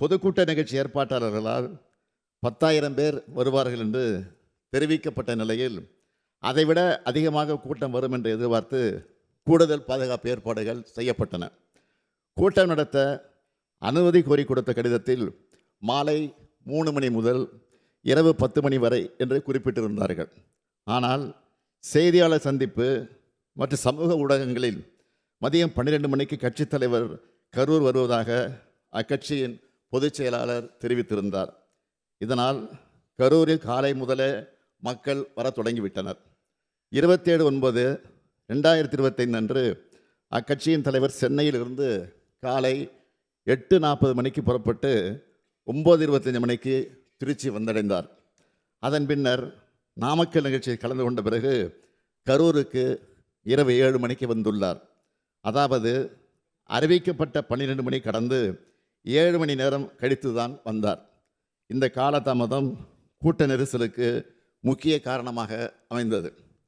பொதுக்கூட்ட நிகழ்ச்சி ஏற்பாட்டாளர்களால் பத்தாயிரம் பேர் வருவார்கள் என்று தெரிவிக்கப்பட்ட நிலையில் அதைவிட அதிகமாக கூட்டம் வரும் என்று எதிர்பார்த்து கூடுதல் பாதுகாப்பு ஏற்பாடுகள் செய்யப்பட்டன. கூட்டம் நடத்த அனுமதி கோரி கொடுத்த கடிதத்தில் மாலை மூணு மணி முதல் இரவு பத்து மணி வரை என்று குறிப்பிட்டிருந்தார்கள். ஆனால் செய்தியாளர் சந்திப்பு மற்றும் சமூக ஊடகங்களில் மதியம் பன்னிரெண்டு மணிக்கு கட்சித் தலைவர் கரூர் வருவதாக அக்கட்சியின் பொதுச் செயலாளர் தெரிவித்திருந்தார். இதனால் கரூரில் காலை முதலே மக்கள் வரத் தொடங்கிவிட்டனர். இருபத்தேழு ஒன்பது ரெண்டாயிரத்தி இருபத்தைந்து அன்று அக்கட்சியின் தலைவர் சென்னையிலிருந்து காலை எட்டு நாற்பது மணிக்கு புறப்பட்டு ஒம்பது இருபத்தஞ்சு மணிக்கு திருச்சி வந்தடைந்தார். அதன் பின்னர் நாமக்கல் நிகழ்ச்சியில் கலந்து கொண்ட பிறகு கரூருக்கு இரவு ஏழு மணிக்கு வந்துள்ளார். அதாவது அறிவிக்கப்பட்ட பன்னிரெண்டு மணி கடந்து ஏழு மணி நேரம் கழித்து தான் வந்தார். இந்த காலதாமதம் கூட்ட நெரிசலுக்கு முக்கிய காரணமாக அமைந்தது.